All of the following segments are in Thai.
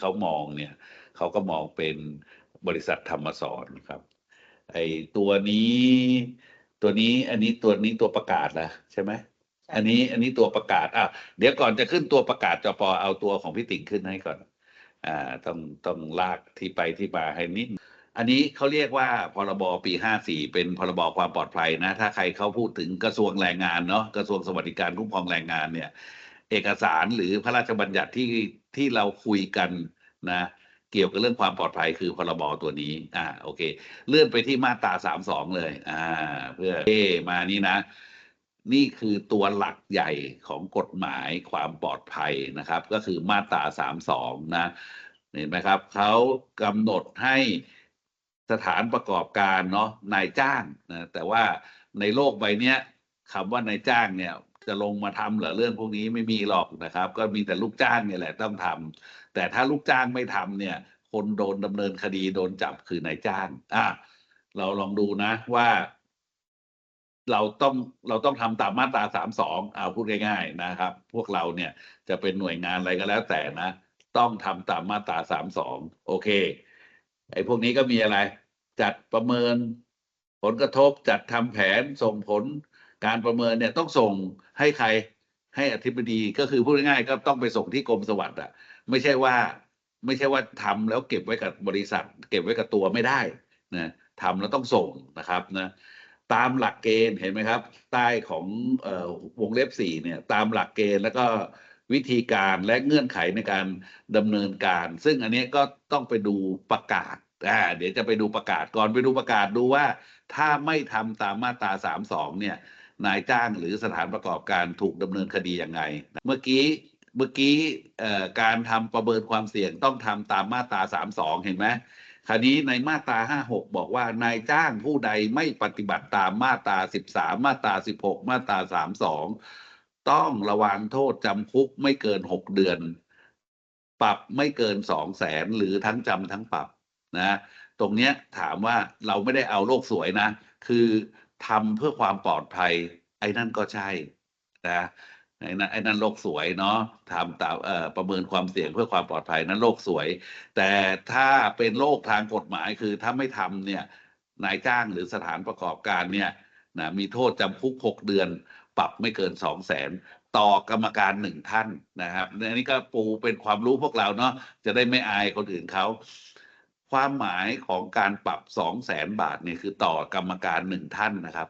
เขามองเนี่ยเขาก็มองเป็นบริษัทธรรมสอนครับ ไอตัวนี้ตัวนี้อันนี้ตัวนี้ตัวประกาศนะใช่ไหมอันนี้อันนี้ตัวประกาศอะเดี๋ยวก่อนจะขึ้นตัวประกาศจปอเอาตัวของพี่ติ่งขึ้นให้ก่อน อ่าต้องต้องลากที่ไปที่มาให้นิดอันนี้เขาเรียกว่าพรบปีห้าสี่เป็นพรบความปลอดภัยนะ ถ้าใครเขาพูดถึงกระทรวงแรงงานเนาะกระทรวงสวัสดิการคุ้มครองแรงงานเนี่ย เอกสารหรือพระราชบัญญัติที่ ที่เราคุยกันนะเกี่ยวกับเรื่องความปลอดภัยคือพรบตัวนี้ อ่า โอเค เลื่อนไปที่มาตราสามสองเลย อ่า เพื่อเอมานี่นะ นี่คือตัวหลักใหญ่ของกฎหมายความปลอดภัยนะครับ ก็คือมาตราสามสองนะ เห็นไหมครับ เขากำหนดให้สถานประกอบการเนาะ นายจ้างนะ แต่ว่าในโลกใบนี้ คำว่านายจ้างเนี่ย จะลงมาทำเหรอเรื่องพวกนี้ไม่มีหรอกนะครับ ก็มีแต่ลูกจ้างเนี่ยแหละต้องทำแต่ถ้าลูกจ้างไม่ทำเนี่ย คนโดนดำเนินคดีโดนจับคือนายจ้างอะเราลองดูนะว่า เราต้องเราต้องทำตามมาตราสามสองเอาพูดง่าย ๆนะครับ พวกเราเนี่ยจะเป็นหน่วยงานอะไรก็แล้วแต่นะต้องทำตามมาตราสามสองโอเค ไอ้พวกนี้ก็มีอะไร จัดประเมิน ผลกระทบจัดทำแผนส่งผล การประเมินเนี่ยต้องส่งให้ใครให้อธิบดีก็คือพูดง่ายๆก็ต้องไปส่งที่กรมสวัสดิ์อะไม่ใช่ว่า ไม่ใช่ว่าทำแล้วเก็บไว้กับบริษัท เก็บไว้กับตัวไม่ได้นะทำแล้วต้องส่งนะครับนะตามหลักเกณฑ์เห็นไหมครับ ใต้ของออวงเล็บสี่เนี่ยตามหลักเกณฑ์แล้วก็วิธีการและเงื่อนไขในการดำเนินการ ซึ่งอันนี้ก็ต้องไปดูประกาศอ่าเดี๋ยวจะไปดูประกาศก่อนไปดูประกาศดูว่า ถ้าไม่ทำตามมาตราสามสองเนี่ย นายจ้างหรือสถานประกอบการถูกดำเนินคดียังไง เมื่อกี้เมื่อกี้การทำประเมินความเสี่ยงต้องทำตามมาตราสามสองเห็นไหมคราวนี้ในมาตราห้าหกบอกว่านายจ้างผู้ใดไม่ปฏิบัติตามมาตราสิบสามมาตราสิบหกมาตราสามสองต้องระวังโทษจำคุกไม่เกินหกเดือน ปรับไม่เกินสองแสนหรือทั้งจำทั้งปรับนะ ตรงเนี้ยถามว่าเราไม่ได้เอาโลกสวยนะ คือ ทำเพื่อความปลอดภัย ไอ้นั่นก็ใช่นะไอ้นั่นไอ้นั่นโลกสวยเนาะทำตามเอ่อประเมินความเสี่ยงเพื่อความปลอดภัยนั้นโลกสวย แต่ถ้าเป็นโลกทางกฎหมายคือถ้าไม่ทำเนี่ยนายจ้างหรือสถานประกอบการเนี่ยนะมีโทษจำคุกหกเดือน ปรับไม่เกินสองแสนต่อกรรมการหนึ่งท่านนะครับอันนี้ก็ปูเป็นความรู้พวกเราเนาะจะได้ไม่อายคนอื่นเขา ความหมายของการปรับสองแสนบาทเนี่ยคือต่อกรรมการหนึ่งท่านนะครับ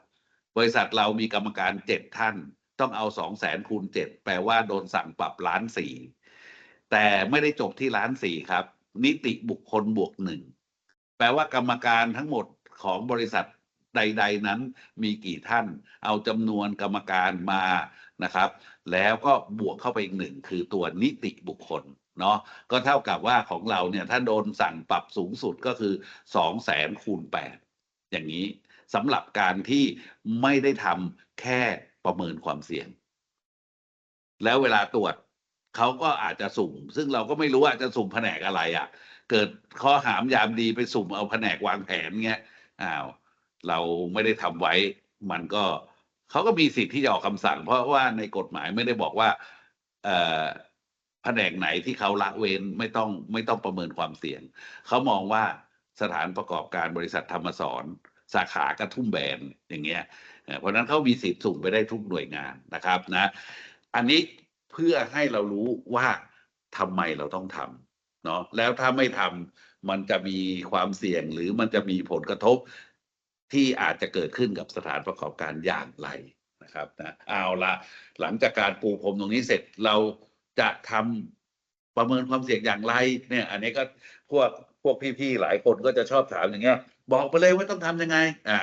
บริษัทเรามีกรรมการเจ็ดท่าน ต้องเอาสองแสนคูณเจ็ดแปลว่าโดนสั่งปรับล้านสี่แต่ไม่ได้จบที่ล้านสี่ครับ นิติบุคคลบวกหนึ่งแปลว่ากรรมการทั้งหมดของบริษัทใด ๆ นั้นมีกี่ท่าน เอาจำนวนกรรมการมานะครับ แล้วก็บวกเข้าไปอีกหนึ่งคือตัวนิติบุคคล เนาะก็เท่ากับว่าของเราเนี่ยถ้าโดนสั่งปรับสูงสุดก็คือสองแสนคูณแปดอย่างนี้สำหรับการที่ไม่ได้ทำแค่ประเมินความเสี่ยง แล้วเวลาตรวจเขาก็อาจจะสุ่ม ซึ่งเราก็ไม่รู้ว่าจะสุ่มแผนกอะไรอะ่ะ เกิดข้อหามยามดีไปสุ่มเอาแผนกวางแผนเงี้ยอ้าวเราไม่ได้ทำไว้ มันก็เขาก็มีสิทธิ์ที่จะออกคำสั่ง เพราะว่าในกฎหมายไม่ได้บอกว่า เอ่อ แผนกไหนที่เขาละเว้นไม่ต้องไม่ต้องประเมินความเสี่ยง เขามองว่าสถานประกอบการบริษัทธรรมสอนสาขากระทุ่มแบนอย่างเงี้ย เพราะฉะนั้นเขามีสิทธิ์สุ่มไปได้ทุกหน่วยงานนะครับนะ อันนี้เพื่อให้เรารู้ว่าทำไมเราต้องทำเนาะแล้วถ้าไม่ทำมันจะมีความเสี่ยงหรือมันจะมีผลกระทบที่อาจจะเกิดขึ้นกับสถานประกอบการอย่างไรนะครับนะเอาละหลังจากการปูพรมตรงนี้เสร็จเรา จะทำประเมินความเสี่ยงอย่างไร เนี่ย อันนี้ก็พวกพวกพี่ๆหลายคนก็จะชอบถามอย่างเงี้ย บอกไปเลยว่าต้องทำยังไง อ่า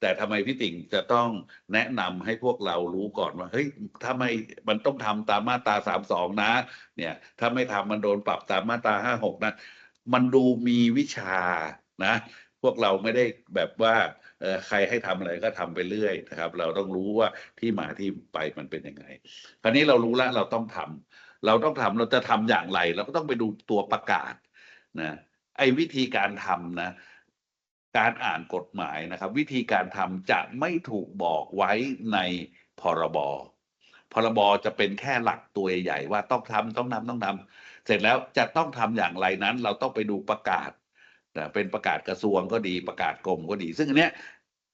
แต่ทำไมพี่ติ่งจะต้องแนะนำให้พวกเรารู้ก่อนว่าเฮ้ยถ้าไม่มันต้องทำตามมาตราสามสองนะ เนี่ย ถ้าไม่ทำมันโดนปรับตามมาตราห้าหกนะมันดูมีวิชานะ พวกเราไม่ได้แบบว่าใครให้ทำอะไรก็ทำไปเรื่อยนะครับ เราต้องรู้ว่าที่มาที่ไปมันเป็นยังไง คราวนี้เรารู้แล้วเราต้องทำ เราต้องทำเราจะทำอย่างไร เราก็ต้องไปดูตัวประกาศนะไอ้วิธีการทำนะการอ่านกฎหมายนะครับ วิธีการทำจะไม่ถูกบอกไว้ในพรบพรบจะเป็นแค่หลักตัวใหญ่ๆว่าต้องทำต้องนำต้องนำเสร็จแล้วจะต้องทำอย่างไรนั้น เราต้องไปดูประกาศนะเป็นประกาศกระทรวงก็ดีประกาศกรมก็ดี ซึ่งอันเนี้ย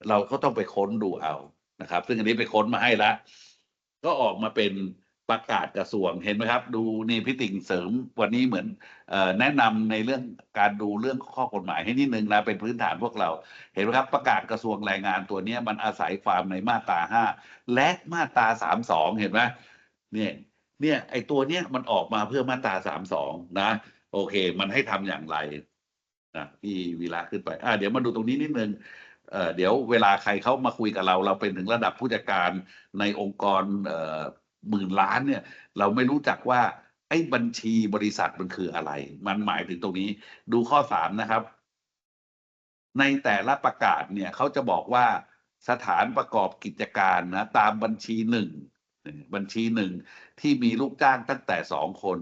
เราก็ต้องไปค้นดูเอานะครับ ซึ่งอันนี้ไปค้นมาให้แล้วก็ออกมาเป็น ประกาศกระทรวงเห็นไหมครับ ดูนี่พี่ติ่งเสริมวันนี้เหมือนอแนะนำในเรื่องการดูเรื่องข้อกฎหมายให้นิดนึงนะเป็นพื้นฐานพวกเรา เห็นไหมครับประกาศกระทรวงแรงงานตัวนี้มันอาศัยความในมาตราห้าและมาตราสามสองเห็นไหมเนี่ยเนี่ยไอตัวเนี้ยมันออกมาเพื่อมาตราสามสองนะ โอเค มันให้ทำอย่างไรนะพี่วีระขึ้นไปอ่าเดี๋ยวมาดูตรงนี้นิดนึงเเดี๋ยวเวลาใครเข้ามาคุยกับเรา เราเป็นถึงระดับผู้จัดการในองค์กรเหมื่นล้านเนี่ยเราไม่รู้จักว่าไอ้บัญชีบริษัทมันคืออะไร มันหมายถึงตรงนี้ ดูข้อสามนะครับ ในแต่ละประกาศเนี่ยเขาจะบอกว่าสถานประกอบกิจการนะตามบัญชีหนึ่งบัญชีหนึ่งที่มีลูกจ้างตั้งแต่สองคน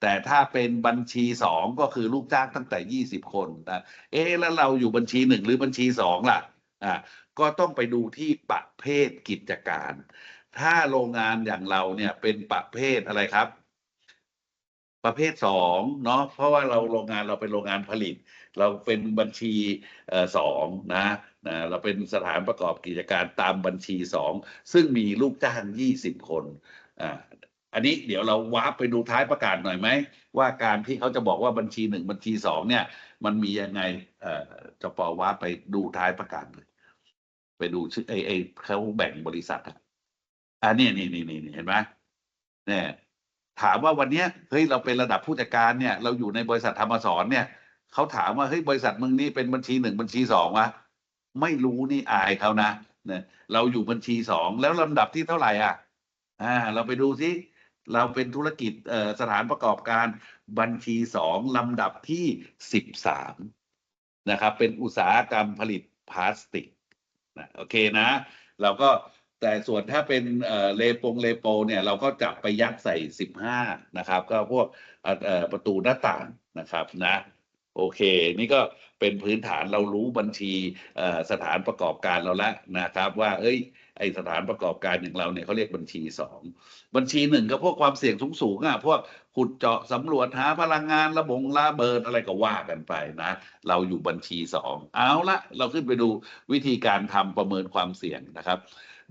แต่ถ้าเป็นบัญชีสองก็คือลูกจ้างตั้งแต่ยี่สิบคนนะเอ๊แล้วเราอยู่บัญชีหนึ่งหรือบัญชีสองล่ะอ่าก็ต้องไปดูที่ประเภทกิจการ ถ้าโรงงานอย่างเราเนี่ยเป็นประเภทอะไรครับ ประเภทสองเนาะเพราะว่าเราโรงงานเราเป็นโรงงานผลิต เราเป็นบัญชีสองนะนะเราเป็นสถานประกอบกิจการตามบัญชีสองซึ่งมีลูกจ้างยี่สิบคนอ่าอันนี้เดี๋ยวเราวาร์ปไปดูท้ายประกาศหน่อยไหม ว่าการที่เขาจะบอกว่าบัญชีหนึ่งบัญชีสองเนี่ย มันมียังไง เอ่อจะปอวาร์ปไปดูท้ายประกาศเลย ไปดูชื่อไอไอเขาแบ่งบริษัทอะ อ่านี่นี่นี่นี่เห็นไหมเนี่ยถามว่าวันเนี้ยเฮ้ยเราเป็นระดับผู้จัดการเนี่ย เราอยู่ในบริษัทธรรมสอนเนี่ยเขาถามว่าเฮ้ยบริษัทมึงนี่เป็นบัญชีหนึ่งบัญชีสองวะไม่รู้นี่อายเขานะเนี่ยเราอยู่บัญชีสองแล้วลำดับที่เท่าไหร่อะอ่า เราไปดูซิเราเป็นธุรกิจเอ่อสถานประกอบการบัญชีสองลำดับที่สิบสามนะครับ เป็นอุตสาหกรรมผลิตพลาสติกนะโอเคนะ เราก็ แต่ส่วนถ้าเป็นเลปงเลโปเนี่ยเราก็จับไปยัดใส่สิบห้านะครับ ก็พวกประตูหน้าต่างนะครับนะโอเค นี่ก็เป็นพื้นฐานเรารู้บัญชีสถานประกอบการเราแล้วนะครับ ว่า เอ้ย ไอสถานประกอบการอย่างเราเนี่ยเขาเรียกบัญชีสองบัญชีหนึ่งก็พวกความเสี่ยงสูงสูงอะพวกขุดเจาะสำรวจหาพลังงานระบงระเบิดอะไรก็ว่ากันไปนะ เราอยู่บัญชีสองเอาละเราขึ้นไปดูวิธีการทำประเมินความเสี่ยงนะครับ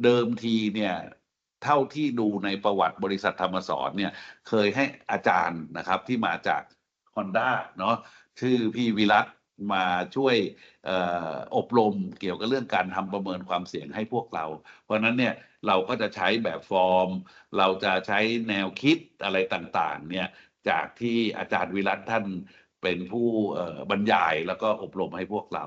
เดิมทีเนี่ยเท่าที่ดูในประวัติบริษัทธรรมสอนเนี่ยเคยให้อาจารย์นะครับที่มาจาก Honda เนาะชื่อพี่วิรัตมาช่วยออบรมเกี่ยวกับเรื่องการทำประเมินความเสี่ยงให้พวกเรา เพราะนั้นเนี่ยเราก็จะใช้แบบฟอร์ม เราจะใช้แนวคิดอะไรต่างๆเนี่ยจากที่อาจารย์วิรัตท่านเป็นผู้บรรยายแล้วก็อบรมให้พวกเรา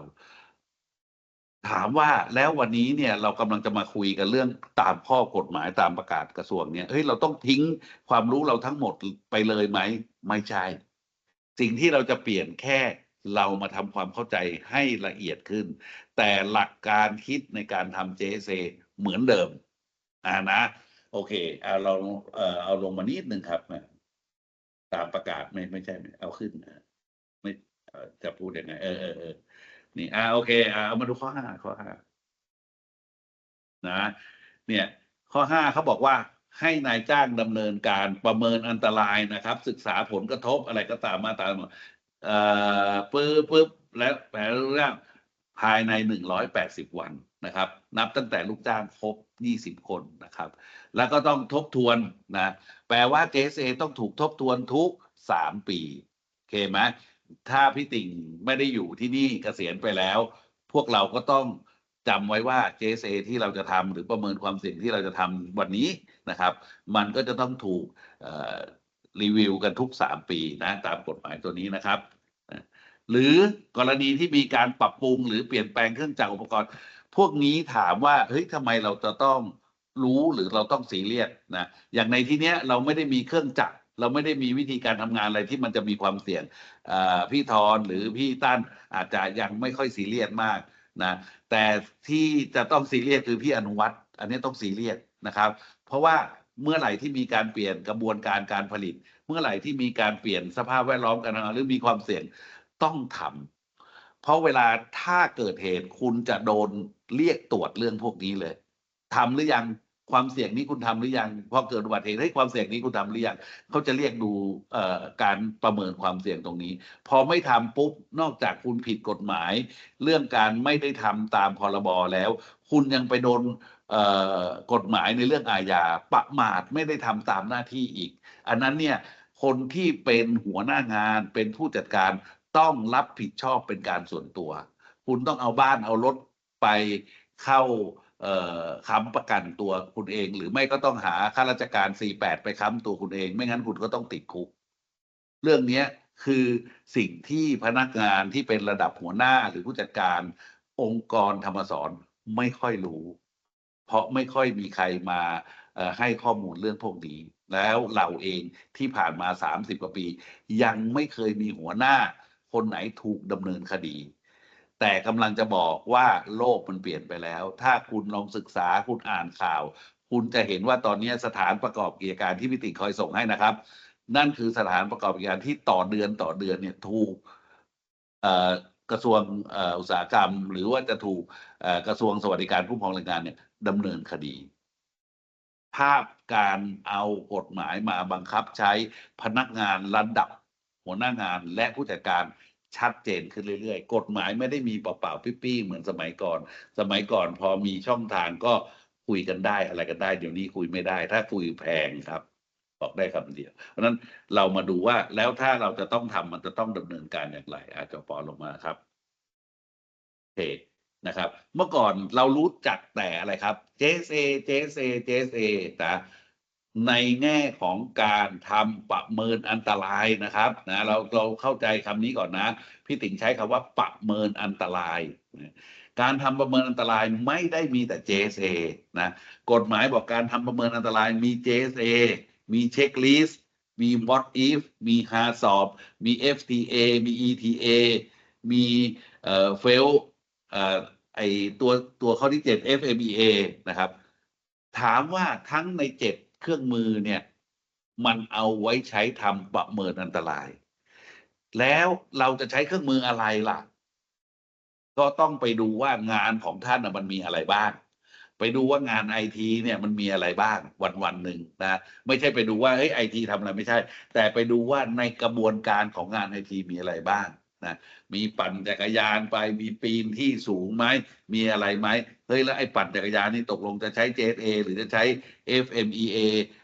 ถามว่าแล้ววันนี้เนี่ยเรากำลังจะมาคุยกันเรื่องตามข้อกฎหมายตามประกาศกระทรวงเนี่ยเฮ้ยเราต้องทิ้งความรู้เราทั้งหมดไปเลยไหมไม่ใช่ สิ่งที่เราจะเปลี่ยนแค่เรามาทำความเข้าใจให้ละเอียดขึ้น แต่หลักการคิดในการทำ JSA เหมือนเดิมอ่านะ โอเคเอาเราเออเอาลงมานิดนึงครับนะตามประกาศไม่ไม่ใช่เอาขึ้นนะไม่จะพูดยังไงเออเออ นี่อ่าโอเคอ่าเอามาดูข้อห้าข้อห้านะ เนี่ย ข้อห้าเขาบอกว่าให้นายจ้างดำเนินการประเมินอันตรายนะครับ ศึกษาผลกระทบอะไรก็ตามมาตามเอ่อปึ๊บปึ๊บแล้วแปลเรื่องภายในหนึ่งร้อยแปดสิบวันนะครับ นับตั้งแต่ลูกจ้างครบยี่สิบคนนะครับ แล้วก็ต้องทบทวนนะ แปลว่า JSA ต้องถูกทบทวนทุกสามปีโอเคไหม ถ้าพี่ติ่งไม่ได้อยู่ที่นี่เกษียณไปแล้ว พวกเราก็ต้องจำไว้ว่า JSA ที่เราจะทำหรือประเมินความเสี่ยงที่เราจะทำวันนี้นะครับ มันก็จะต้องถูกรีวิวกันทุกสามปีนะตามกฎหมายตัวนี้นะครับ หรือกรณีที่มีการปรับปรุงหรือเปลี่ยนแปลงเครื่องจักรอุปกรณ์ พวกนี้ถามว่าเฮ้ยทำไมเราจะต้องรู้หรือเราต้องซีเรียสนะอย่างในที่เนี้ยเราไม่ได้มีเครื่องจักร เราไม่ได้มีวิธีการทำงานอะไรที่มันจะมีความเสี่ยงพี่ทอนหรือพี่ตั้นอาจจะยังไม่ค่อยซีเรียสมากนะแต่ที่จะต้องซีเรียสคือพี่อนุวัตรอันนี้ต้องซีเรียสนะครับ เพราะว่าเมื่อไหร่ที่มีการเปลี่ยนกระบวนการการผลิต เมื่อไหร่ที่มีการเปลี่ยนสภาพแวดล้อมการทำงานหรือมีความเสี่ยงต้องทำเพราะเวลาถ้าเกิดเหตุคุณจะโดนเรียกตรวจเรื่องพวกนี้เลยทำหรือยัง ความเสี่ยงนี้คุณทำหรือยัง พอเกิดอุบัติเหตุเฮ้ความเสี่ยงนี้คุณทำหรือยังเขาจะเรียกดูการประเมินความเสี่ยงตรงนี้ พอไม่ทำปุ๊บนอกจากคุณผิดกฎหมาย เรื่องการไม่ได้ทำตามพรบแล้ว คุณยังไปโดนกฎหมายในเรื่องอาญาประมาทไม่ได้ทำตามหน้าที่อีก อันนั้นเนี่ยคนที่เป็นหัวหน้างานเป็นผู้จัดการต้องรับผิดชอบเป็นการส่วนตัว คุณต้องเอาบ้านเอารถไปเข้า ค้ำประกันตัวคุณเอง หรือไม่ก็ต้องหาข้าราชการ 48 ไปค้ำตัวคุณเอง ไม่งั้นคุณก็ต้องติดคุก เรื่องนี้คือสิ่งที่พนักงานที่เป็นระดับหัวหน้าหรือผู้จัดการองค์กรธรรมสอนไม่ค่อยรู้ เพราะไม่ค่อยมีใครมาให้ข้อมูลเรื่องพวกนี้ แล้วเราเองที่ผ่านมา 30 กว่าปี ยังไม่เคยมีหัวหน้าคนไหนถูกดำเนินคดี แต่กำลังจะบอกว่าโลกมันเปลี่ยนไปแล้ว ถ้าคุณลองศึกษาคุณอ่านข่าว คุณจะเห็นว่าตอนนี้สถานประกอบกิจการที่พิติคอยส่งให้นะครับ นั่นคือสถานประกอบกิจการที่ต่อเดือนต่อเดือนเนี่ยถูกกระทรวงอ,อุตสาหกรรม หรือว่าจะถูกกระทรวงสวัสดิการผู้ปกครองแรงงานเนี่ยดำเนินคดี ภาพการเอากฎหมายมาบังคับใช้พนักงานระดับหัวหน้างานและผู้จัดการ ชัดเจนขึ้นเรื่อยๆ กฎหมายไม่ได้มีเปล่าๆปี้ๆเหมือนสมัยก่อน สมัยก่อนพอมีช่องทางก็คุยกันได้อะไรกันได้ เดี๋ยวนี้คุยไม่ได้ ถ้าคุยแพงครับบอกได้คำเดียว เพราะฉะนั้นเรามาดูว่าแล้วถ้าเราจะต้องทำมันจะต้องดำเนินการอย่างไร อาจจะปอลงมาครับโอเคนะครับ เมื่อก่อนเรารู้จักแต่อะไรครับ JSA JSA JSA นะ ในแง่ของการทำประเมินอันตรายนะครับนะเราเราเข้าใจคำนี้ก่อนนะ พี่ติ๋งใช้คำว่าประเมินอันตราย การทำประเมินอันตรายไม่ได้มีแต่ JSA นะ กฎหมายบอกการทำประเมินอันตรายมี JSA มีเช็คลิสต์มี what if มี HACCP มี FTA มี ETA มีเอ่อ fail เอ่อไอตัวตัวข้อที่ 7 FMEA นะครับ ถามว่าทั้งในเจ็ด เครื่องมือเนี่ย มันเอาไว้ใช้ทำประเมินอันตราย แล้วเราจะใช้เครื่องมืออะไรล่ะ ก็ต้องไปดูว่างานของท่านมันมีอะไรบ้าง ไปดูว่างานไอทีเนี่ยมันมีอะไรบ้างวันวันหนึ่งนะไม่ใช่ไปดูว่าเฮ้ยไอทีทำอะไรไม่ใช่ แต่ไปดูว่าในกระบวนการของงานไอทีมีอะไรบ้าง นะมีปั่นจักรยานไปมีปีนที่สูงไหมมีอะไรไหมเฮ้ยแล้วไอ้ปั่นจักรยานนี่ตกลงจะใช้ JSA หรือจะใช้ FMEA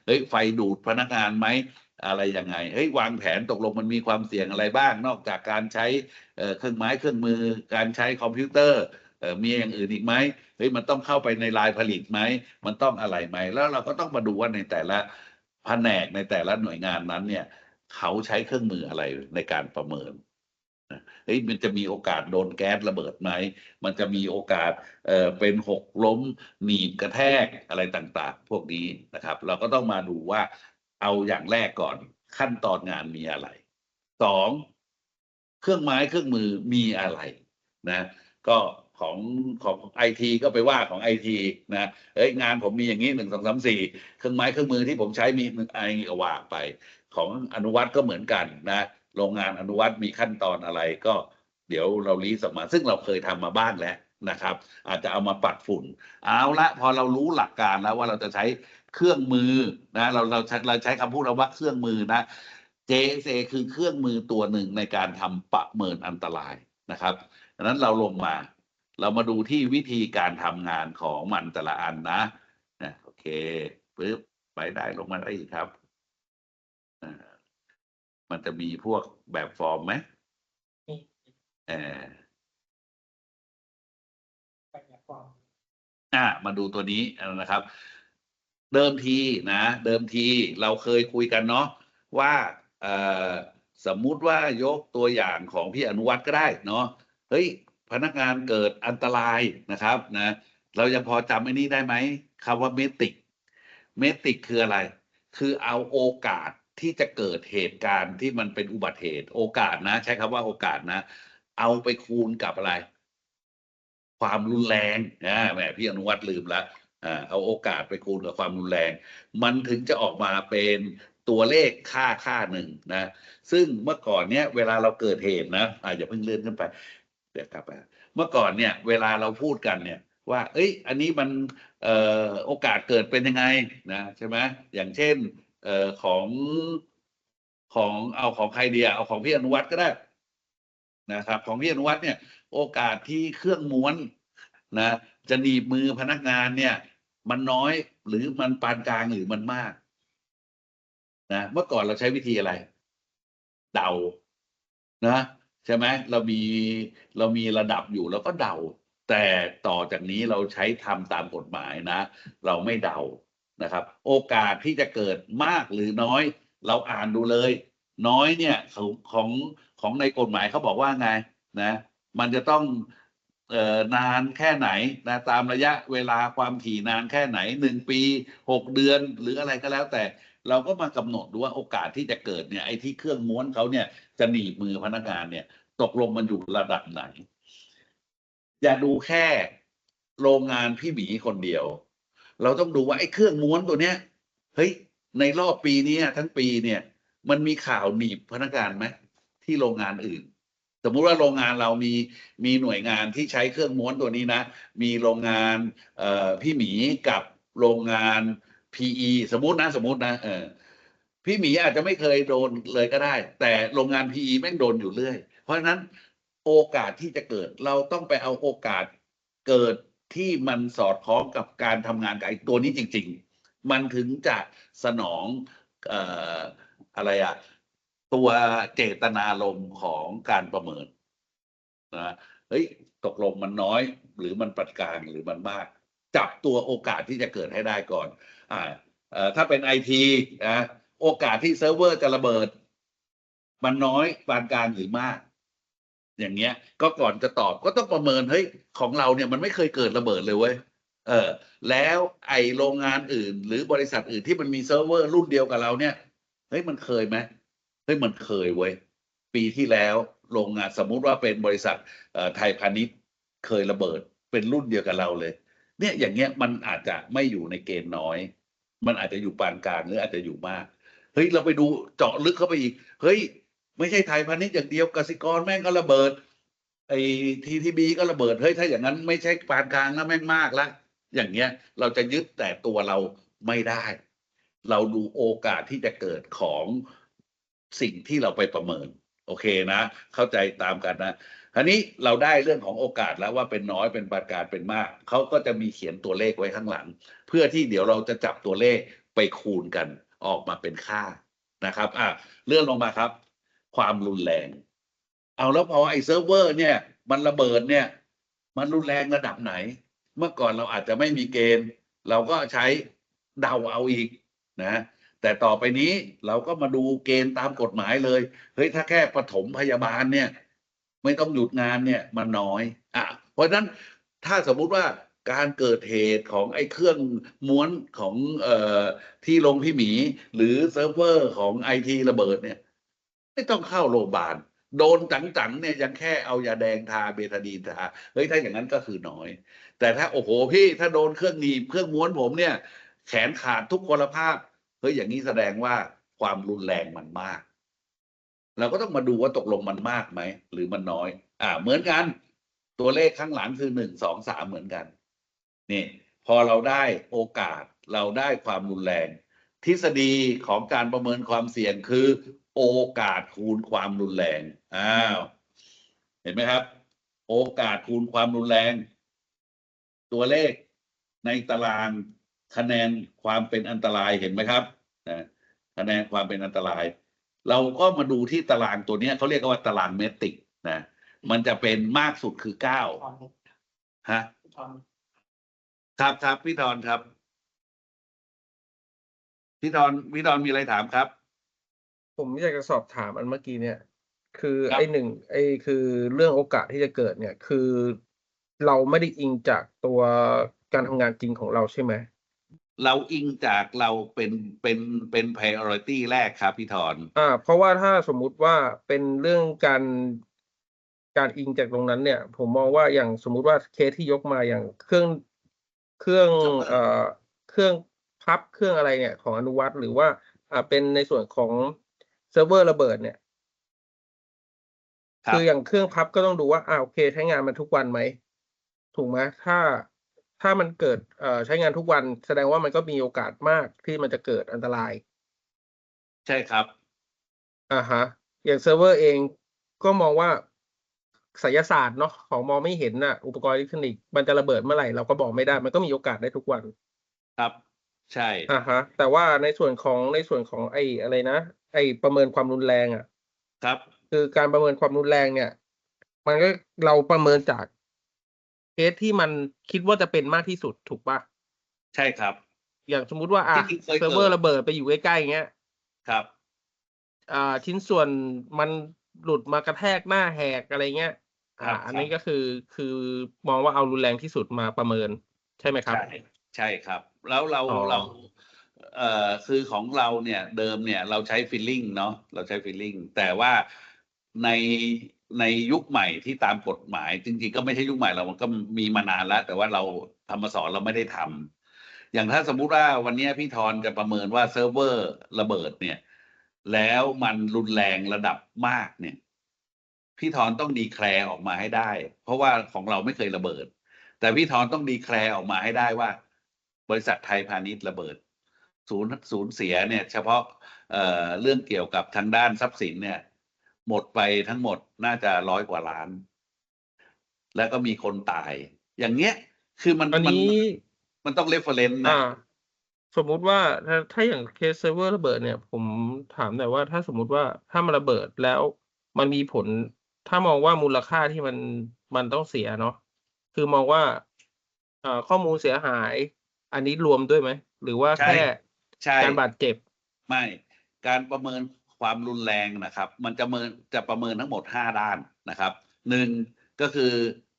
เฮ้ยไฟดูดพนักงานไหมอะไรยังไงเฮ้ยวางแผนตกลงมันมีความเสี่ยงอะไรบ้าง นอกจากการใช้เครื่องไม้เครื่องมือ การใช้คอมพิวเตอร์มีอย่างอื่นอีกไหมเฮ้ยมันต้องเข้าไปในลายผลิตไหมมันต้องอะไรไหมแล้วเราก็ต้องมาดูว่าในแต่ละแผนกในแต่ละหน่วยงานนั้นเนี่ยเขาใช้เครื่องมืออะไรในการประเมิน เฮ้ยมันจะมีโอกาสโดนแก๊สระเบิดไหม มันจะมีโอกาสเอ่อเป็นหกล้มหนีบกระแทกอะไรต่างๆ พวกนี้นะครับ เราก็ต้องมาดูว่าเอาอย่างแรกก่อนขั้นตอนงานมีอะไรสองเครื่องไม้เครื่องมือมีอะไรนะ ก็ของของไอทีก็ไปว่าของไอทีนะเอ้ยงานผมมีอย่างนี้หนึ่งสองสามสี่เครื่องไม้เครื่องมือที่ผมใช้มีหนึ่งไอก็ว่าไป ของอนุวัตก็เหมือนกันนะ โรงงานอนุวัตมีขั้นตอนอะไรก็เดี๋ยวเราลีสออกมา ซึ่งเราเคยทำมาบ้างแล้วนะครับ อาจจะเอามาปัดฝุ่น เอาละพอเรารู้หลักการแล้วว่าเราจะใช้เครื่องมือนะเราเราใช้เราใช้คำพูดเราว่าเครื่องมือนะ JSA คือเครื่องมือตัวหนึ่งในการทำประเมินอันตรายนะครับดังนั้นเราลงมา เรามาดูที่วิธีการทำงานของมันแต่ละอันนะนะโอเคปึ๊บไปได้ลงมาได้อีกครับ มันจะมีพวกแบบฟอร์มไหมนี่เออปัญญาความอ่ามาดูตัวนี้นะครับ เดิมทีนะ เดิมทีเราเคยคุยกันเนาะว่าเอ่อสมมุติว่ายกตัวอย่างของพี่อนุวัตก็ได้เนาะเฮ้ย พนักงานเกิดอันตรายนะครับนะเรายังพอจำไอ้นี้ได้ไหมคำว่าเมติก เมติกคืออะไร คือเอาโอกาส ที่จะเกิดเหตุการณ์ที่มันเป็นอุบัติเหตุ โอกาสนะ ใช้คำว่าโอกาสนะ เอาไปคูณกับอะไร ความรุนแรงนะแหมพี่อนุวัตลืมล้วอ่าเอาโอกาสไปคูณกับความรุนแรง มันถึงจะออกมาเป็นตัวเลขค่าค่าหนึ่งนะ ซึ่งเมื่อก่อนเนี้ยเวลาเราเกิดเหตุนะอ่าอย่าเพิ่งเลื่อนขึ้นไป เดี๋ยวกลับไปเมื่อก่อนเนี่ย เวลาเราพูดกันเนี่ย ว่า เอ้ย อันนี้มันเอ่อโอกาสเกิดเป็นยังไงนะใช่ไหมอย่างเช่น เอ่อของของเอาของใครเดียเอาของพี่อนุวัฒน์ก็ได้นะครับ ของพี่อนุวัฒน์เนี่ย โอกาสที่เครื่องม้วนนะจะหนีบมือพนักงานเนี่ย มันน้อยหรือมันปานกลางหรือมันมากนะเมื่อก่อนเราใช้วิธีอะไร เดานะใช่ไหมเรามีเรามีระดับอยู่แล้วก็เดา แต่ต่อจากนี้เราใช้ทำตามกฎหมายนะ เราไม่เดา นะครับ โอกาสที่จะเกิดมากหรือน้อย เราอ่านดูเลย น้อยเนี่ยของของของในกฎหมายเขาบอกว่าไงนะมันจะต้องเอ่อนานแค่ไหนนะตามระยะเวลาความถี่นานแค่ไหนหนึ่งปีหกเดือนหรืออะไรก็แล้วแต่เราก็มากำหนดดูว่าโอกาสที่จะเกิดเนี่ยไอ้ที่เครื่องม้วนเขาเนี่ยจะหนีบมือพนักงานเนี่ย ตกลงมันอยู่ระดับไหน อย่าดูแค่โรงงานพี่หมีคนเดียว เราต้องดูว่าไอ้เครื่องม้วนตัวเนี้ยเฮ้ยในรอบปีนี้ทั้งปีเนี่ย มันมีข่าวหนีบพนักงานไหมที่โรงงานอื่น สมมุติว่าโรงงานเรามีมีหน่วยงานที่ใช้เครื่องม้วนตัวนี้นะ มีโรงงานเอ่อพี่หมีกับโรงงาน PE สมมตินะสมมตินะเออพี่หมีอาจจะไม่เคยโดนเลยก็ได้ แต่โรงงาน PE แม่งโดนอยู่เรื่อย เพราะฉะนั้นโอกาสที่จะเกิดเราต้องไปเอาโอกาสเกิด ที่มันสอดคล้องกับการทำงานกับไอ้ตัวนี้จริง ๆ มันถึงจะสนองเอ่ออะไรอะตัวเจตนารมณ์ของการประเมินนะเฮ้ยตกลงมันน้อย หรือมันปานกลางหรือมันมาก จับตัวโอกาสที่จะเกิดให้ได้ก่อน อ่าเอ่อถ้าเป็นไอทีนะโอกาสที่เซิร์ฟเวอร์จะระเบิด มันน้อยปานกลางหรือมาก อย่างเงี้ย ก็ก่อนจะตอบก็ต้องประเมินเฮ้ยของเราเนี่ยมันไม่เคยเกิดระเบิดเลยเว้ยเออแล้วไอโรงงานอื่น หรือบริษัทอื่นที่มันมีเซิร์ฟเวอร์รุ่นเดียวกับเราเนี่ยเฮ้ยมันเคยไหมเฮ้ยมันเคยเว้ยปีที่แล้วโรงงานสมมุติว่าเป็นบริษัทไทยพาณิชย์เคยระเบิดเป็นรุ่นเดียวกับเราเลย เนี่ยอย่างเงี้ยมันอาจจะไม่อยู่ในเกณฑ์น้อย มันอาจจะอยู่ปานกลางหรืออาจจะอยู่มากเฮ้ยเราไปดูเจาะลึกเข้าไปอีก เฮ้ย ไม่ใช่ไทยพาณิชย์อย่างเดียวกสิกรแม่งก็ระเบิด ไอ้ทีทีบีก็ระเบิดเฮ้ยถ้าอย่างนั้นไม่ใช่ปานกลางนะแม่งมากละอย่างเงี้ยเราจะยึดแต่ตัวเราไม่ได้ เราดูโอกาสที่จะเกิดของสิ่งที่เราไปประเมิน โอเคนะ เข้าใจตามกันนะทีนี้เราได้เรื่องของโอกาสแล้วว่าเป็นน้อยเป็นปานกลางเป็นมากเขาก็จะมีเขียนตัวเลขไว้ข้างหลัง เพื่อที่เดี๋ยวเราจะจับตัวเลขไปคูณกันออกมาเป็นค่านะครับอะเลื่อนลงมาครับ ความรุนแรง เอาแล้วพอไอ้เซิร์ฟเวอร์เนี่ย มันระเบิดเนี่ย มันรุนแรงระดับไหน เมื่อก่อนเราอาจจะไม่มีเกณฑ์ เราก็ใช้เดาเอาอีกนะแต่ต่อไปนี้เราก็มาดูเกณฑ์ตามกฎหมายเลย เฮ้ยถ้าแค่ปฐมพยาบาลเนี่ย ไม่ต้องหยุดงานเนี่ยมันน้อยอะเพราะฉะนั้นถ้าสมมุติว่าการเกิดเหตุของไอ้เครื่องม้วนของเอ่อที่ลงพี่หมี หรือเซิร์ฟเวอร์ของไอทีระเบิดเนี่ย ไม่ต้องเข้าโรงพยาบาลโดนจังๆเนี่ยยังแค่เอายาแดงทาเบทาดีนทาเฮ้ยถ้าอย่างนั้นก็คือน้อย แต่ถ้าโอ้โหพี่ถ้าโดนเครื่องหนีบเครื่องม้วนผมเนี่ย แขนขาดทุกพลภาพเฮ้ยอย่างนี้แสดงว่าความรุนแรงมันมาก เราก็ต้องมาดูว่าตกลงมันมากไหมหรือมันน้อย อ่า เหมือนกัน ตัวเลขข้างหลังคือหนึ่งสองสามเหมือนกันนี่พอเราได้โอกาสเราได้ความรุนแรง ทฤษฎีของการประเมินความเสี่ยงคือ โอกาสคูณความรุนแรงอ้าวเห็นไหมครับ โอกาสคูณความรุนแรง ตัวเลขในตารางคะแนนความเป็นอันตรายเห็นไหมครับนะคะแนนความเป็นอันตราย เราก็มาดูที่ตารางตัวนี้เขาเรียกว่าตารางเมตริกนะมันจะเป็นมากสุดคือเก้าฮะครับครับพี่ธรครับพี่ธรพี่ธรมีอะไรถามครับ ผมอยากจะสอบถามอันเมื่อกี้เนี่ย คือครับ ไอ้หนึ่งไอ้คือเรื่องโอกาสที่จะเกิดเนี่ย คือเราไม่ได้อิงจากตัวการทำงานจริงของเราใช่ไหมเราอิงจากเราเป็นเป็นเป็น priority แรกครับพี่ธรอ่า เพราะว่าถ้าสมมุติว่าเป็นเรื่องการการอิงจากตรงนั้นเนี่ย ผมมองว่าอย่างสมมุติว่าเคสที่ยกมาอย่างเครื่องเครื่องเอ่อเครื่องพับเครื่องอะไรเนี่ยของอนุวัตหรือว่าอ่าเป็นในส่วนของ เซิร์ฟเวอร์ระเบิดเนี่ยครับคืออย่างเครื่องพับก็ต้องดูว่าอ่าโอเค ใช้งานมันทุกวันไหมถูกไหมถ้าถ้ามันเกิดเอ่อใช้งานทุกวัน แสดงว่ามันก็มีโอกาสมากที่มันจะเกิดอันตราย ใช่ครับอ่าฮะ อย่างเซิร์ฟเวอร์เองก็มองว่าไสยศาสตร์เนาะของมองไม่เห็นน่ะ อุปกรณ์อิเล็กทรอนิกส์มันจะระเบิดเมื่อไหร่เราก็บอกไม่ได้ มันก็มีโอกาสได้ทุกวัน ครับ ใช่อ่าฮะ แต่ว่าในส่วนของในส่วนของไอ้อะไรนะไอ้ประเมินความรุนแรงอะ ครับ คือการประเมินความรุนแรงเนี่ย มันก็เราประเมินจากเคสที่มันคิดว่าจะเป็นมากที่สุดถูกปะใช่ครับ อย่างสมมุติว่าอะที่เคยเกิด เซิร์ฟเวอร์ระเบิดไปอยู่ใกล้ๆอย่างเงี้ย ครับ อ่าชิ้นส่วนมันหลุดมากระแทกหน้าแหกอะไรเงี้ย ครัอ่า บอันนี้ก็คือคือมองว่าเอารุนแรงที่สุดมาประเมิน ใช่ไหมครับ ใช่ใช่ครับ แล้วเราอ๋อ เรา เอ่อคือของเราเนี่ยเดิมเนี่ยเราใช้ฟิลลิ่งเนาะเราใช้ฟิลลิ่งแต่ว่าในในยุคใหม่ที่ตามกฎหมาย จริงๆก็ไม่ใช่ยุคใหม่เรามันก็มีมานานแล้ว แต่ว่าเราธรรมสอนเราไม่ได้ทำอย่างถ้าสมมุติว่าวันนี้พี่ทอนจะประเมินว่าเซิร์ฟเวอร์ระเบิดเนี่ย แล้วมันรุนแรงระดับมากเนี่ย พี่ทอนต้องดีแคลร์ออกมาให้ได้ เพราะว่าของเราไม่เคยระเบิด แต่พี่ทอนต้องดีแคลร์ออกมาให้ได้ว่า บริษัทไทยพาณิชย์ระเบิด ศูนย์ศูนย์เสียเนี่ยเฉพาะเอ่อเรื่องเกี่ยวกับทางด้านทรัพย์สินเนี่ยหมดไปทั้งหมดน่าจะร้อยกว่าล้าน แล้วก็มีคนตาย อย่างเงี้ย คือมันอันมันนี้มันต้องเรฟเฟรนซ์นะอ่าสมมุติว่าถ้าถ้าอย่างเคสเซิร์ฟเวอร์ระเบิดเนี่ย ผมถามหน่อยว่าถ้าสมมุติว่าถ้ามันระเบิดแล้วมันมีผล ถ้ามองว่ามูลค่าที่มันมันต้องเสียเนาะคือมองว่าเอ่อข้อมูลเสียหาย อันนี้รวมด้วยไหม หรือว่าใช่แค่ ใช่การบาดเจ็บ ไม่ การประเมินความรุนแรงนะครับ มันจะเมินจะประเมินทั้งหมดห้าด้านนะครับหนึ่งก็คือ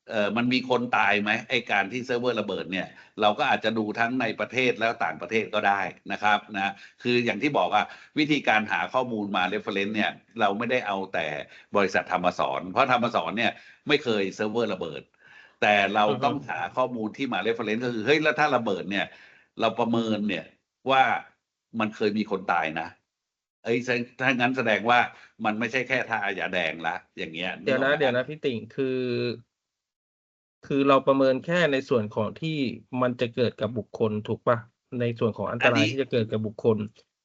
เอ่อมันมีคนตายไหมไอการที่เซิร์ฟเวอร์ระเบิดเนี่ยเราก็อาจจะดูทั้งในประเทศแล้วต่างประเทศก็ได้นะครับนะคืออย่างที่บอกอะวิธีการหาข้อมูลมาเรฟเฟรนซ์เนี่ยเราไม่ได้เอาแต่บริษัทธรรมสอน เพราะธรรมสอนเนี่ยไม่เคยเซิร์ฟเวอร์ระเบิด แต่เราอือฮึต้องหาข้อมูลที่มาเรฟเฟรนซ์ก็คือเฮ้ยแล้วถ้าระเบิดเนี่ยเราประเมินเนี่ย ว่ามันเคยมีคนตายนะเอ้ยถ้าถ้างั้นแสดงว่ามันไม่ใช่แค่ท่าอาญาแดงละอย่างเงี้ย เดี๋ยวนะกออกไหมเดี๋ยวนะพี่ติ่งคือ คือเราประเมินแค่ในส่วนของที่มันจะเกิดกับบุคคลถูกปะในส่วนของอันตรายที่จะเกิดกับบุคคล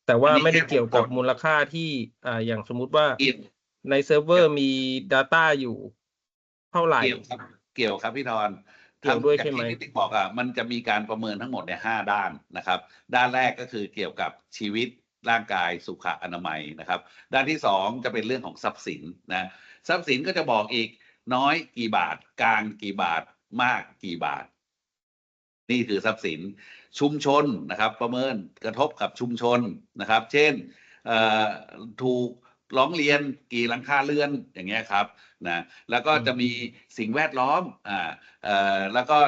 แต่ว่าไม่ได้เกี่ยวกับมูลค่าที่อ่าอย่างสมมุติว่าเกี่ยวในเซิร์ฟเวอร์มี Data อยู่เท่าไหร่ เกี่ยวครับ เกี่ยวครับพี่ธร เกี่ยวด้วยทำใช่ไหมจากที่พี่ติ๊กบอกอะมันจะมีการประเมินทั้งหมดเนี่ยห้าด้านนะครับ ด้านแรกก็คือเกี่ยวกับชีวิตร่างกายสุขอนามัยนะครับ ด้านที่สองจะเป็นเรื่องของทรัพย์สินนะทรัพย์สินก็จะบอกอีกน้อยกี่บาท กลางกี่บาทมากกี่บาท นี่คือทรัพย์สินชุมชนนะครับ ประเมินกระทบกับชุมชนนะครับ เช่นเอ่อถูก ร้องเรียนกี่หลังคาเรือนอย่างเงี้ยครับนะแล้วก็จะมีสิ่งแวดล้อมอ่าเอ่อแล้วก็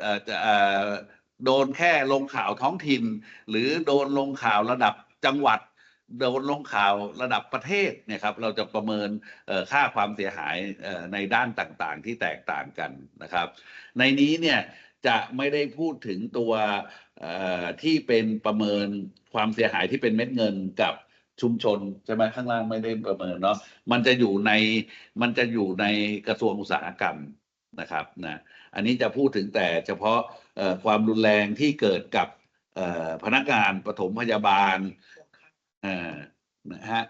เอ่อจะเอ่อโดนแค่ลงข่าวท้องถิ่น หรือโดนลงข่าวระดับจังหวัด โดนลงข่าวระดับประเทศเนี่ยครับเราจะประเมินเอ่อค่าความเสียหายเอ่อในด้านต่างๆ ที่แตกต่างกันนะครับ ในนี้เนี่ยจะไม่ได้พูดถึงตัวเอ่อที่เป็นประเมินความเสียหายที่เป็นเม็ดเงินกับ ชุมชนใช่ไหมข้างล่างไม่ได้ประเมินเนาะมันจะอยู่ในมันจะอยู่ในกระทรวงอุตสาหกรรมนะครับนะอันนี้จะพูดถึงแต่เฉพาะความรุนแรงที่เกิดกับพนักงานปฐมพยาบาลนะฮะ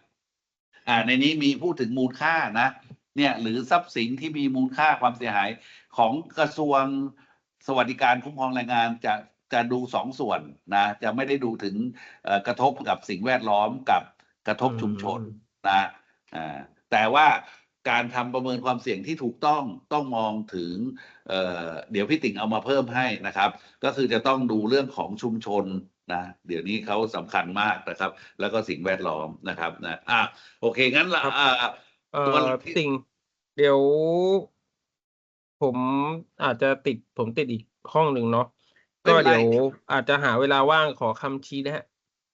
อ่าในนี้มีพูดถึงมูลค่านะเนี่ยหรือทรัพย์สินที่มีมูลค่าความเสียหายของกระทรวงสวัสดิการคุ้มครองแรงงานจะจะดูสองส่วนนะจะไม่ได้ดูถึงกระทบกับสิ่งแวดล้อมกับ กระทบชุมชนนะอ่าแต่ว่าการทำประเมินความเสี่ยงที่ถูกต้องต้องมองถึงเอ่อเดี๋ยวพี่ติ่งเอามาเพิ่มให้นะครับ ก็คือจะต้องดูเรื่องของชุมชนนะเดี๋ยวนี้เขาสำคัญมากนะครับ แล้วก็สิ่งแวดล้อมนะครับนะอะโอเคงั้นละครับอ่าเอ่ตัวอพี่ติ่งเดี๋ยว ผมอาจจะติดผมติดอีกห้องหนึ่งเนาะไม่ก็เป็นไรเดี๋ยวอาจจะหาเวลาว่างขอคำชี้แนะ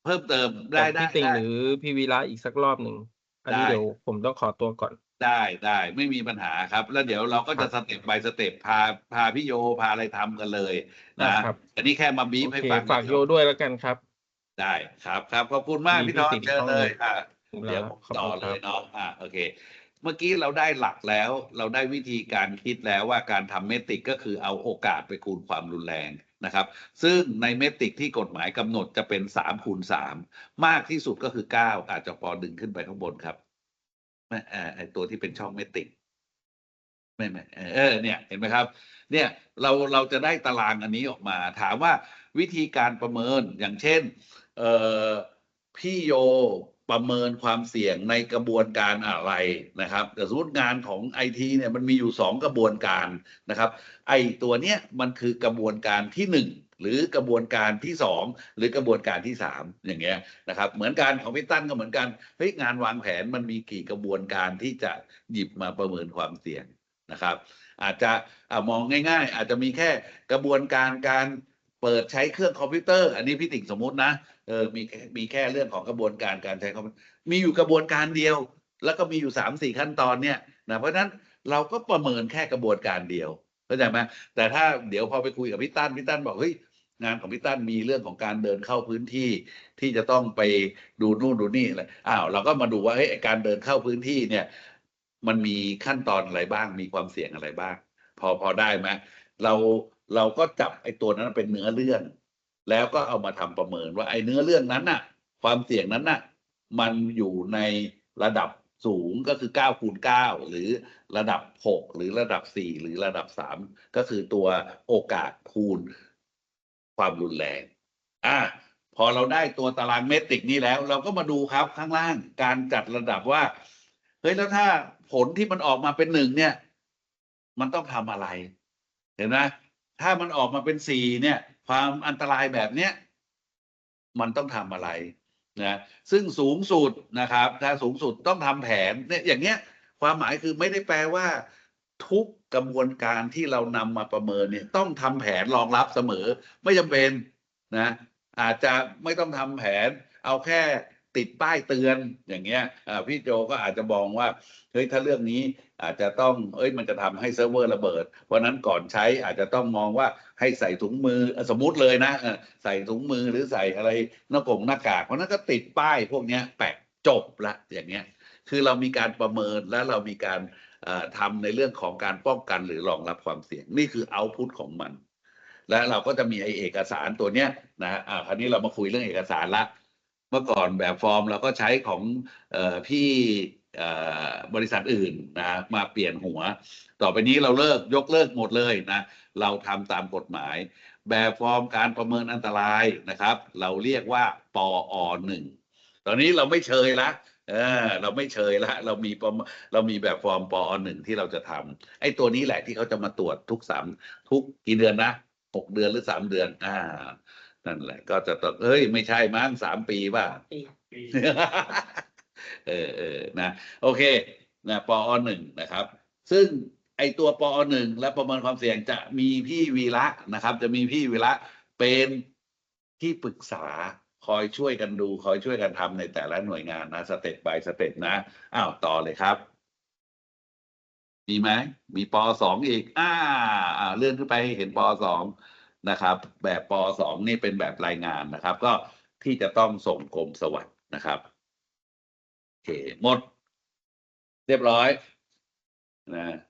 เพิ่มเติมได้จากได้พี่ติ่งได้หรือพี่วีระอีกสักรอบหนึ่งอันนี้ได้เดี๋ยวผมต้องขอตัวก่อน ได้ได้ไม่มีปัญหาครับ แล้วเดี๋ยวเราก็จะสเต็ป by สเต็ปพาพาพี่โยพาอะไรทำกันเลยนะได้ครับอันนี้แค่มาบีบโอให้เคฟังฝากโยด้วยแล้วกันครับ ได้ครับครับขอบคุณมากมีพี่ทอนพี่ติ่งเชิญห้องเลยหนึ่งอะครับเดี๋ยวผมขอบต่อคุณเลครับยเนาะอะโอเค เมื่อกี้เราได้หลักแล้ว เราได้วิธีการคิดแล้วว่าการทำเมตริกก็คือเอาโอกาสไปคูณความรุนแรง นะครับ ซึ่งในเมตริกที่กฎหมายกำหนดจะเป็นสามคูณสามมากที่สุดก็คือเก้าอาจจะพอดึงขึ้นไปข้างบนครับไอตัวที่เป็นช่องเมตริกไม่ไม่เออเออเนี่ยเห็นไหมครับ เนี่ยเราเราจะได้ตารางอันนี้ออกมา ถามว่าวิธีการประเมินอย่างเช่น เอ่อพี่โย ประเมินความเสี่ยงในกระบวนการอะไรนะครับแต่สมมติงานของไอทีเนี่ยมันมีอยู่สองกระบวนการนะครับไอตัวเนี้ยมันคือกระบวนการที่หนึ่งหรือกระบวนการที่สองหรือกระบวนการที่สามอย่างเงี้ยนะครับเหมือนกันของพี่ตั้นก็เหมือนกันเฮ้ยงานวางแผนมันมีกี่กระบวนการที่จะหยิบมาประเมินความเสี่ยงนะครับ อาจจะอมองง่าย ๆ อาจจะมีแค่กระบวนการการ เปิดใช้เครื่องคอมพิวเตอร์ อันนี้พี่ติ่งสมมุตินะเออมีแค่มีแค่เรื่องของกระบวนการการใช้คอมพิวเตอร์มีอยู่กระบวนการเดียว แล้วก็มีอยู่สามสี่ขั้นตอนเนี่ยนะเพราะฉะนั้นเราก็ประเมินแค่กระบวนการเดียวเข้าใจไหมแต่ถ้าเดี๋ยวพอไปคุยกับพี่ตั้นพี่ตั้นบอกเฮ้ยงานของพี่ตั้นมีเรื่องของการเดินเข้าพื้นที่ที่จะต้องไปดูนู่นดูนี่อะไรอ้าวเราก็มาดูว่าเฮ้ยการเดินเข้าพื้นที่เนี่ย มันมีขั้นตอนอะไรบ้างมีความเสี่ยงอะไรบ้าง พอพอได้ไหมเรา เราก็จับไอ้ตัวนั้นเป็นเนื้อเรื่อง แล้วก็เอามาทำประเมินว่าไอ้เนื้อเรื่องนั้นน่ะ ความเสี่ยงนั้นน่ะ มันอยู่ในระดับสูงก็คือ9คูณ9หรือระดับ 6 หรือระดับ 4 หรือระดับ 3 ก็คือตัวโอกาสคูณความรุนแรง อะพอเราได้ตัวตารางเมตริกนี้แล้ว เราก็มาดูครับข้างล่างการจัดระดับว่า เฮ้ยแล้วถ้าผลที่มันออกมาเป็นหนึ่งเนี่ย มันต้องทำอะไร เห็นไหม ถ้ามันออกมาเป็นสี่เนี่ย ความอันตรายแบบเนี้ยมันต้องทำอะไรนะซึ่งสูงสุดนะครับ ถ้าสูงสุดต้องทำแผนเนี่ยอย่างเงี้ย ความหมายคือไม่ได้แปลว่า ทุกกระบวนการที่เรานำมาประเมินเนี่ย ต้องทำแผนรองรับเสมอ ไม่จำเป็นนะ อาจจะไม่ต้องทำแผน เอาแค่ ติดป้ายเตือนอย่างเงี้ยพี่โจก็อาจจะมองว่าเฮ้ยถ้าเรื่องนี้อาจจะต้องเอ้ยมันจะทำให้เซิร์ฟเวอร์ระเบิด เพราะนั้นก่อนใช้อาจจะต้องมองว่าให้ใส่ถุงมือสมมุติเลยนะใส่ถุงมือหรือใส่อะไรหน้ากงหน้ากาก เพราะนั้นก็ติดป้ายพวกเนี้ยแปะจบละอย่างเงี้ยคือเรามีการประเมินและเรามีการเอ่อทำในเรื่องของการป้องกันหรือรองรับความเสี่ยง นี่คือเอาพุตของมัน และเราก็จะมีไอเอกสารตัวเนี้ยนะฮะอ่าคราวนี้เรามาคุยเรื่องเอกสารละ เมื่อก่อนแบบฟอร์มเราก็ใช้ของออพี่บริษัทอื่นนะมาเปลี่ยนหัว ต่อไปนี้เราเลิกยกเลิกหมดเลยนะ เราทำตามกฎหมาย แบบฟอร์มการประเมินอันตรายนะครับ เราเรียกว่าปออหนึ่งตอนนี้เราไม่เชยละเออเราไม่เชยละเรามีเรามีแบบฟอร์มปอหนึ่งที่เราจะทำไอ้ตัวนี้แหละที่เขาจะมาตรวจทุกสามทุกกี่เดือนนะหกเดือนหรือสามเดือนอ่า นั่นแหละ ก็จะต้องเฮ้ย ไม่ใช่มั้งสามปีป่ะปีเออเออนะ โอเคนะปอหนึ่งนะครับ ซึ่งไอตัวปอหนึ่งและประเมินความเสี่ยงจะมีพี่วีระนะครับ จะมีพี่วีระเป็นที่ปรึกษาคอยช่วยกันดู คอยช่วยกันทำในแต่ละหน่วยงานนะสเต็ป by สเต็ปนะอ้าวต่อเลยครับ มีไหมมีปสองอีก อ่าอ่าเลื่อนขึ้นไปให้เห็นปสอง นะครับ แบบป .2 นี่เป็นแบบรายงานนะครับ ก็ที่จะต้องส่งกรมสวัสดนะครับโอเคหมด เรียบร้อยนะ